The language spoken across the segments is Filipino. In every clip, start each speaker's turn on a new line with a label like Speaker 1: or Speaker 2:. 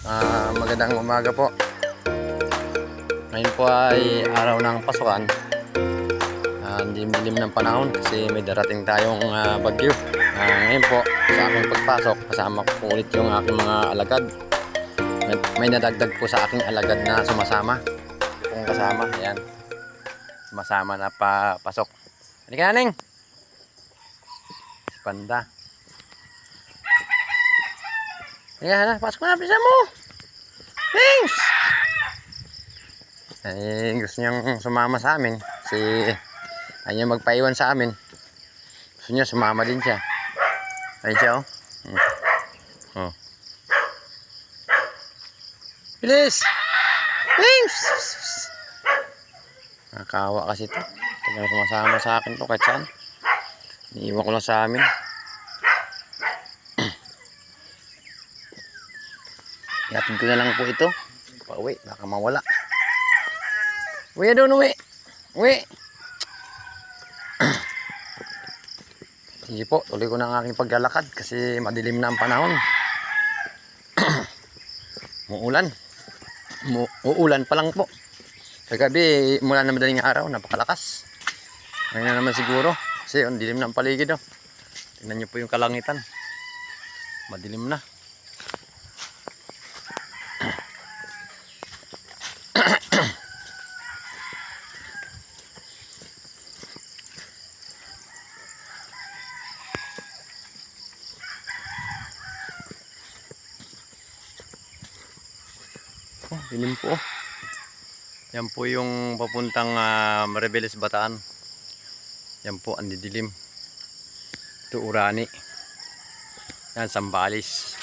Speaker 1: Ah, magandang umaga po. Ngayon po ay araw ng pasukan. Ah, dilim-dilim ng panahon kasi may darating tayong ah, bagyo. Ah, ngayon po, sa aking pagpasok, kasama ko ulit yung aking mga alagad. May, may nadagdag po sa aking alagad na sumasama. Kung kasama, ayan. Sumasama na papasok. Halika na, Ning! Si Panda. Ayan na, pasok na, bisa mo! Thanks! Eh, gusto niyang sumama sa amin. Si, ayaw niya magpaiwan sa amin. Gusto niya sumama din siya. Ayun siya, oh. Hmm. Oh. Bilis! Thanks! Nakakawa kasi ito. Ito sumasama sa akin to kahit saan. Iniiwan ko lang sa amin. Ihatid ko na lang po ito. Pauwi, baka mawala. Uwi doon, uwi. Uwi. Sige po, tuloy ko na ang aking paglalakad kasi madilim na ang panahon. Muulan. Mu uulan pa lang po. Kagabi, mula na madaling araw, napakalakas. Ngayon na naman siguro. Kasi ang dilim na ang paligid. Oh. Tingnan niyo po yung kalangitan. Madilim na. Oh, dilim po. Yan po yung papuntang uh, Maribeles Bataan. Yan po ang didilim. Ito Urani. Yan Sambales.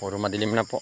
Speaker 1: Puro madilim na po.